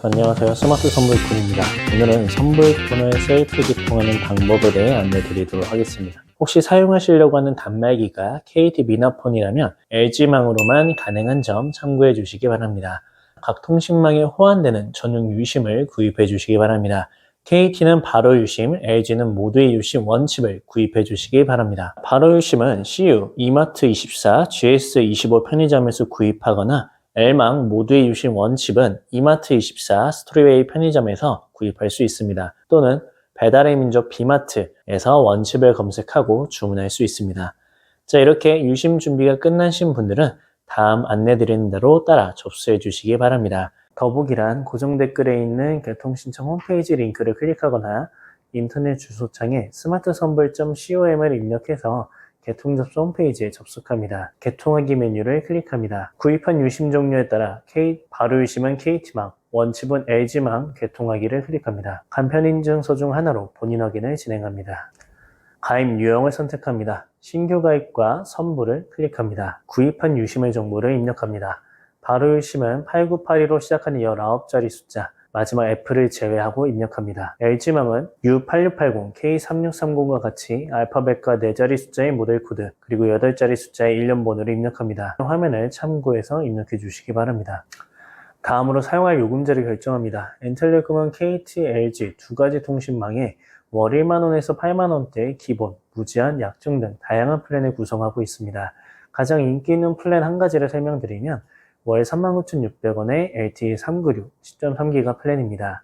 안녕하세요. 스마트 선불폰입니다. 오늘은 선불폰을 셀프 기통하는 방법에 대해 안내 드리도록 하겠습니다. 혹시 사용하시려고 하는 단말기가 KT 미나폰이라면 LG망으로만 가능한 점 참고해 주시기 바랍니다. 각 통신망에 호환되는 전용 유심을 구입해 주시기 바랍니다. KT는 바로 유심, LG는 모두의 유심 원칩을 구입해 주시기 바랍니다. 바로 유심은 CU, 이마트24, GS25 편의점에서 구입하거나 L망 모두의 유심 원칩은 이마트24 스토리웨이 편의점에서 구입할 수 있습니다. 또는 배달의 민족 비마트에서 원칩을 검색하고 주문할 수 있습니다. 자, 이렇게 유심 준비가 끝나신 분들은 다음 안내드리는 대로 따라 접수해 주시기 바랍니다. 더보기란 고정 댓글에 있는 개통 신청 홈페이지 링크를 클릭하거나 인터넷 주소창에 smart선불.com을 입력해서 개통 접수 홈페이지에 접속합니다. 개통하기 메뉴를 클릭합니다. 구입한 유심 종류에 따라 K, 바로 유심은 KT망, 원칩은 LG망 개통하기를 클릭합니다. 간편 인증서 중 하나로 본인 확인을 진행합니다. 가입 유형을 선택합니다. 신규 가입과 선불을 클릭합니다. 구입한 유심의 정보를 입력합니다. 바로 유심은 8982로 시작하는 19자리 숫자, 마지막 F를 제외하고 입력합니다. LG망은 U8680, K3630과 같이 알파벳과 4자리 숫자의 모델 코드, 그리고 8자리 숫자의 일련 번호를 입력합니다. 화면을 참고해서 입력해 주시기 바랍니다. 다음으로 사용할 요금제를 결정합니다. 엔텔레콤은 KT, LG 두 가지 통신망에 월 1만원에서 8만원대의 기본, 무제한, 약정 등 다양한 플랜을 구성하고 있습니다. 가장 인기 있는 플랜 한 가지를 설명드리면 월 39,600원의 LTE 396 10.3기가 플랜입니다.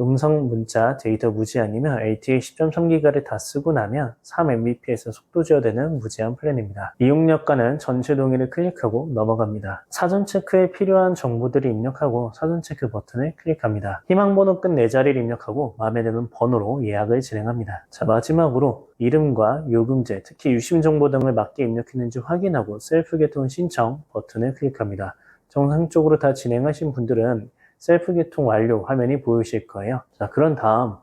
음성 문자 데이터 무제한이면 LTE 10.3기가를 다 쓰고 나면 3mbps 속도 제어되는 무제한 플랜입니다. 이용료가는 전체 동의를 클릭하고 넘어갑니다. 사전 체크에 필요한 정보들을 입력하고 사전 체크 버튼을 클릭합니다. 희망번호 끝 4자리를 입력하고 마음에 드는 번호로 예약을 진행합니다. 자 마지막으로 이름과 요금제, 특히 유심 정보 등을 맞게 입력했는지 확인하고 셀프 개통 신청 버튼을 클릭합니다. 정상적으로 다 진행하신 분들은 셀프 개통 완료 화면이 보이실 거예요. 자, 그런 다음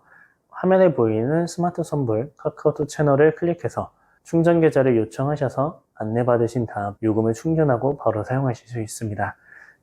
화면에 보이는 스마트 선불 카카오톡 채널을 클릭해서 충전 계좌를 요청하셔서 안내받으신 다음 요금을 충전하고 바로 사용하실 수 있습니다.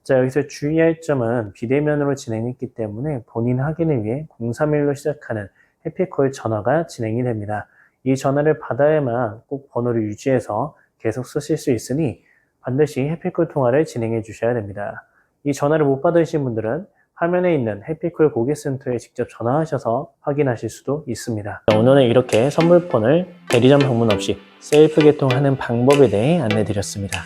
자, 여기서 주의할 점은 비대면으로 진행했기 때문에 본인 확인을 위해 031로 시작하는 해피콜 전화가 진행이 됩니다. 이 전화를 받아야만 꼭 번호를 유지해서 계속 쓰실 수 있으니 반드시 해피콜 통화를 진행해 주셔야 됩니다. 이 전화를 못 받으신 분들은 화면에 있는 해피콜 고객센터에 직접 전화하셔서 확인하실 수도 있습니다. 오늘은 이렇게 선물폰을 대리점 방문 없이 셀프 개통하는 방법에 대해 안내 드렸습니다.